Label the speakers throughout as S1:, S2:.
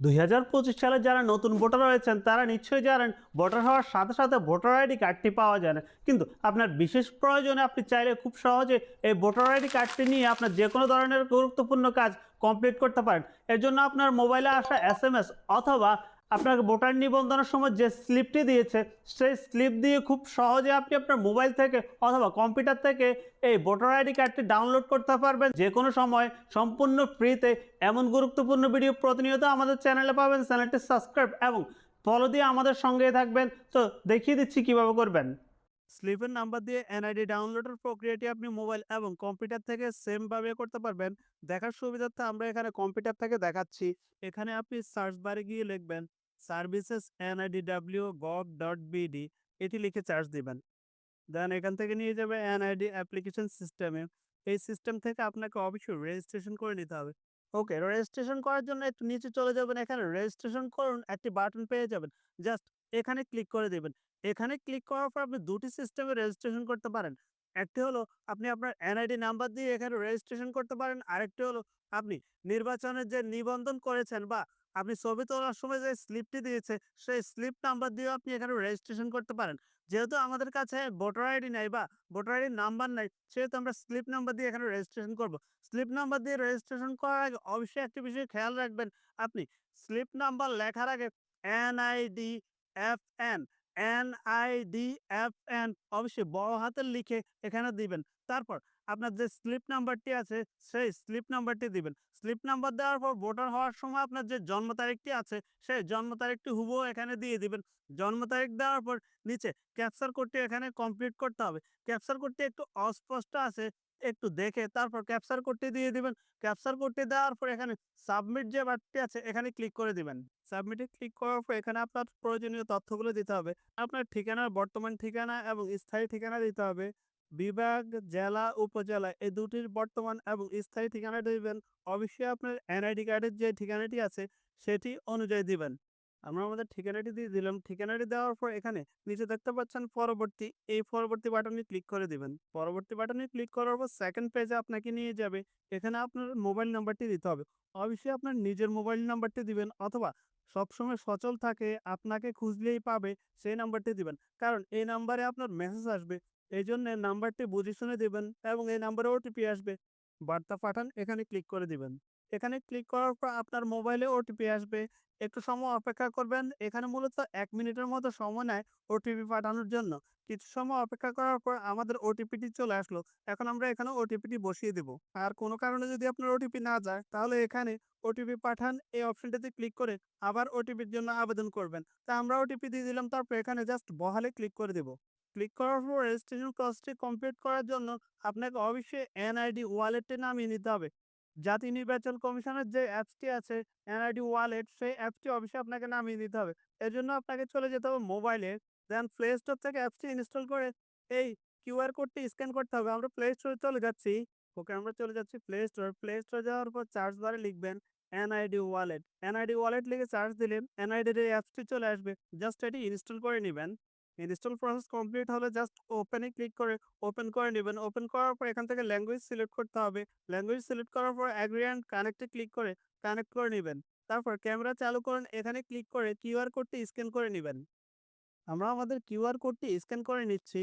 S1: দুই হাজার পঁচিশ সালে যারা নতুন ভোটার রয়েছেন তারা নিশ্চয়ই জানেন ভোটার হওয়ার সাথে সাথে ভোটার আইডি কার্ডটি পাওয়া যায় না। কিন্তু আপনার বিশেষ প্রয়োজনে আপনি চাইলে খুব সহজে এই ভোটার আইডি কার্ডটি নিয়ে আপনার যে কোনো ধরনের গুরুত্বপূর্ণ কাজ কমপ্লিট করতে পারেন। এর জন্য আপনার মোবাইলে আসা এস অথবা আপনাকে ভোটার নিবন্ধনের সময় যে স্লিপটি দিয়েছে, সেই স্লিপ দিয়ে খুব সহজে আপনি আপনার মোবাইল থেকে অথবা কম্পিউটার থেকে এই ভোটার আইডি কার্ডটি ডাউনলোড করতে পারবেন। যে কোনো সময় সম্পূর্ণ ফ্রিতে এমন গুরুত্বপূর্ণ ভিডিও প্রতিনিয়ত আমাদের চ্যানেলে পাবেন। চ্যানেলটি সাবস্ক্রাইব এবং ফলো দিয়ে আমাদের সঙ্গে থাকবেন। তো দেখিয়ে দিচ্ছি কীভাবে করবেন। স্লিপের নাম্বার দিয়ে এনআইডি ডাউনলোডের প্রক্রিয়াটি আপনি মোবাইল এবং কম্পিউটার থেকে সেমভাবে করতে পারবেন। দেখার সুবিধার্থে আমরা এখানে কম্পিউটার থেকে দেখাচ্ছি। এখানে আপনি সার্চ বারে গিয়ে লিখবেন services NID W gov dot BD এটি লিখে চার্জ দিবেন। দেন এখান থেকে নিয়ে যাবে এনআইডি অ্যাপ্লিকেশন সিস্টেমে এই সিস্টেম থেকে আপনাকে অবশ্যই রেজিস্ট্রেশন করে নিতে হবে। ওকে রেজিস্ট্রেশন করার জন্য একটু নিচে চলে যাবেন। এখানে রেজিস্ট্রেশন করুন, একটি বাটন পেয়ে যাবেন। জাস্ট এখানে ক্লিক করে দেবেন। এখানে ক্লিক করার পর আপনি দুটি সিস্টেমে রেজিস্ট্রেশন করতে পারেন। একটি হলো আপনি আপনার এনআইডি নাম্বার দিয়ে এখানে রেজিস্ট্রেশন করতে পারেন। আরেকটি হলো আপনি নির্বাচনের যে নিবন্ধন করেছেন বা আপনি ছবি তোলার সময় যে স্লিপটি দিয়েছে, সেই স্লিপ নাম্বার দিয়েও আপনি এখানে রেজিস্ট্রেশন করতে পারেন। যেহেতু আমাদের কাছে ভোটার আইডি নাই বা ভোটার আইডির নাম্বার নাই, সেহেতু আমরা স্লিপ নাম্বার দিয়ে এখানে রেজিস্ট্রেশন করব। স্লিপ নাম্বার দিয়ে রেজিস্ট্রেশন করার আগে অবশ্যই একটি বিষয় খেয়াল রাখবেন। আপনি স্লিপ নাম্বার লেখার আগে NID F N NID F N অবশ্যই বড় হাতের লিখে এখানে দিবেন। তারপর আপনার যে স্লিপ নাম্বারটি আছে, সেই স্লিপ নাম্বারটি দিবেন। স্লিপ নাম্বার দেওয়ার পর ভোটার হওয়ার সময় আপনার যে জন্ম তারিখটি আছে, সেই জন্ম তারিখটি হুবহু এখানে দিয়ে দিবেন। জন্ম তারিখ দেওয়ার পর নিচে ক্যাপচার কোডটি এখানে কমপ্লিট করতে হবে। ক্যাপচার কোডটি একটু অস্পষ্ট আছে একটু দেখে তারপর ক্যাপচার কোডটি দিয়ে দিবেন। ক্যাপচার কোডটি দেওয়ার পর এখানে সাবমিট যে বাটনটি আছে, এখানে ক্লিক করে দিবেন। সাবমিটে ক্লিক করার পর এখানে আপনার প্রয়োজনীয় তথ্যগুলো দিতে হবে। আপনার ঠিকানার বর্তমান ঠিকানা এবং স্থায়ী ঠিকানা দিতে হবে। বিভাগ, জেলা, উপজেলা এই দুটির বর্তমান এবং স্থায়ী ঠিকানা দিবেন। অবশ্যই আপনার এনআইডি কার্ডের যে ঠিকানাটি আছে, সেটি অনুযায়ী দিবেন। আমরা আমাদের ঠিকানাটি দিয়ে দিলাম। ঠিকানাটি দেওয়ার পর এখানে নিচে দেখতে পাচ্ছেন পরবর্তী। এই পরবর্তী বাটনে ক্লিক করে দিবেন। পরবর্তী বাটনে ক্লিক করার পর সেকেন্ড পেজে আপনাকে নিয়ে যাবে। এখানে আপনার মোবাইল নাম্বারটি দিতে হবে। অবশ্যই আপনার নিজের মোবাইল নাম্বারটি দিবেন অথবা সবসময় সচল থাকে, আপনাকে খুঁজলেই পাবে, সেই নাম্বারটি দিবেন। কারণ এই নাম্বারে আপনার মেসেজ আসবে। এই জন্য নাম্বারটি বুঝে শুনে দিবেন এবং এই নাম্বারে ওটিপি আসবে। বার্তা পাঠান, এখানে ক্লিক করে দিবেন। এখানে ক্লিক করার পর আপনার মোবাইলে ওটিপি আসবে। একটু সময় অপেক্ষা করবেন। এখানে মূলত এক মিনিটের মতো সময় নেয় ওটিপি পাঠানোর জন্য। কিছু সময় অপেক্ষা করার পর আমাদের ওটিপিটি চলে আসলো। এখন আমরা এখানে ওটিপিটি বসিয়ে দেব। আর কোনো কারণে যদি আপনার ওটিপি না যায়, তাহলে এখানে ওটিপি পাঠান। এই অপশনটিতে ক্লিক করে আবার ওটিপির জন্য আবেদন করবেন। তা আমরা ওটিপি দিয়ে দিলাম। তারপর এখানে জাস্ট বহালে ক্লিক করে দেব। ক্লিক করার পর রেজিস্ট্রেশন প্রসেসটি কমপ্লিট করার জন্য আপনাকে অবশ্যই এনআইডি ওয়ালেটটি নামিয়ে নিতে হবে। জাতীয় নির্বাচন কমিশনের যে অ্যাপসটি আছে এনআইডি ওয়ালেট, সেই অ্যাপসটি অবশ্যই আপনাকে নামিয়ে দিতে হবে। এর জন্য আপনাকে চলে যেতে হবে মোবাইলে, দেন প্লে স্টোর থেকে অ্যাপসটি ইনস্টল করে এই কিউআর কোডটি স্ক্যান করতে হবে। আমরা প্লে স্টোরে চলে যাচ্ছি। ওকে, আমরা চলে যাচ্ছি প্লে স্টোর। প্লে স্টোরে যাওয়ার পর চার্জ বারে লিখবেন এনআইডি ওয়ালেট। এনআইডি ওয়ালেট লিখে চার্জ দিলে এনআইডির এই অ্যাপসটি চলে আসবে। জাস্ট এটি ইনস্টল করে নেবেন। ইনস্টল প্রসেস কমপ্লিট হলে জাস্ট ওপেনে ক্লিক করে ওপেন করে নেবেন। ওপেন করার পর এখান থেকে ল্যাঙ্গুয়েজ সিলেক্ট করতে হবে। ল্যাঙ্গুয়েজ সিলেক্ট করার পর অ্যাগ্রি অ্যান্ড কানেক্টে ক্লিক করে কানেক্ট করে নেবেন। তারপর ক্যামেরা চালু করুন, এখানে ক্লিক করে কিউআর কোডটি স্ক্যান করে নেবেন। আমরা আমাদের কিউআর কোডটি স্ক্যান করে নিচ্ছি।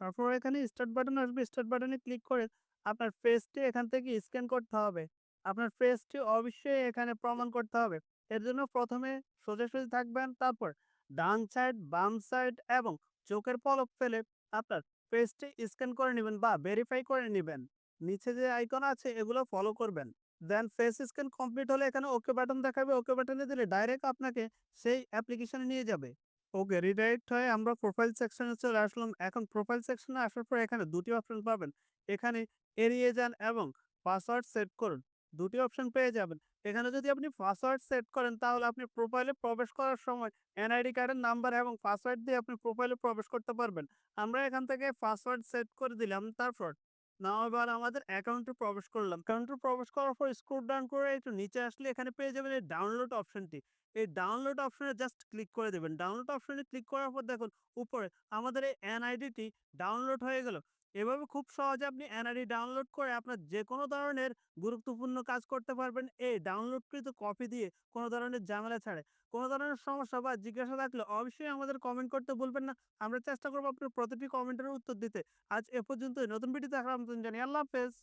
S1: তারপর এখানে স্টার্ট বাটন আসবে স্টার্ট বাটনে ক্লিক করে আপনার ফেসটি এখান থেকে স্ক্যান করতে হবে। আপনার ফেসটি অবশ্যই এখানে প্রমাণ করতে হবে। এর জন্য প্রথমে সোজাসুজি থাকবেন, তারপর ডান সাইড বাম সাইড এবং চোখের পলক ফেলে আপনার ফেসটি স্ক্যান করে নেবেন বা ভেরিফাই করে নেবেন। নিচে যে আইকন আছে এগুলো ফলো করবেন। দেন ফেস স্ক্যান কমপ্লিট হলে এখানে ওকে বাটন দেখাবে। ওকে বাটনে দিলে ডাইরেক্ট আপনাকে সেই অ্যাপ্লিকেশনে নিয়ে যাবে। ওকে রিডাইরেক্ট হয়ে আমরা প্রোফাইল সেকশনে চলে আসলাম। এখন প্রোফাইল সেকশনে আসার পর এখানে দুটি অপশন পাবেন। এখানে এড়িয়ে যান এবং পাসওয়ার্ড সেট করুন। দুটি অপশন পেয়ে যাবেন। এখানে যদি আপনি পাসওয়ার্ড সেট করেন, তাহলে আপনি প্রোফাইলে প্রবেশ করার সময় এনআইডি কার্ডের নাম্বার এবং পাসওয়ার্ড দিয়ে আপনি প্রোফাইলে প্রবেশ করতে পারবেন। আমরা এখান থেকে পাসওয়ার্ড সেট করে দিলাম, তারপর না এবার আমাদের অ্যাকাউন্টে প্রবেশ করলাম। অ্যাকাউন্টে প্রবেশ করার পর স্ক্রল ডাউন করে একটু নিচে আসলে এখানে পেয়ে যাবেন এই ডাউনলোড অপশনটি এই ডাউনলোড অপশনে জাস্ট ক্লিক করে দেবেন। ডাউনলোড অপশনে ক্লিক করার পর দেখুন, উপরে আমাদের এই এনআইডিটি ডাউনলোড হয়ে গেল। এভাবে খুব সহজে আপনি এনআরই ডাউনলোড করে আপনার যে কোনো ধরনের গুরুত্বপূর্ণ কাজ করতে পারবেন। এই ডাউনলোডকৃত কপি দিয়ে কোনো ধরনের ঝামেলা ছাড়ে, কোনো ধরনের সমস্যা বা জিজ্ঞাসা থাকলে অবশ্যই আমাদের কমেন্ট করতে বলবেন না। আমরা চেষ্টা করব আপনার প্রতিটি কমেন্টের উত্তর দিতে। আজ এ পর্যন্ত নতুন ভিডিও দেখার আমন্ত্রণ জানি আল্লাহ হাফেজ।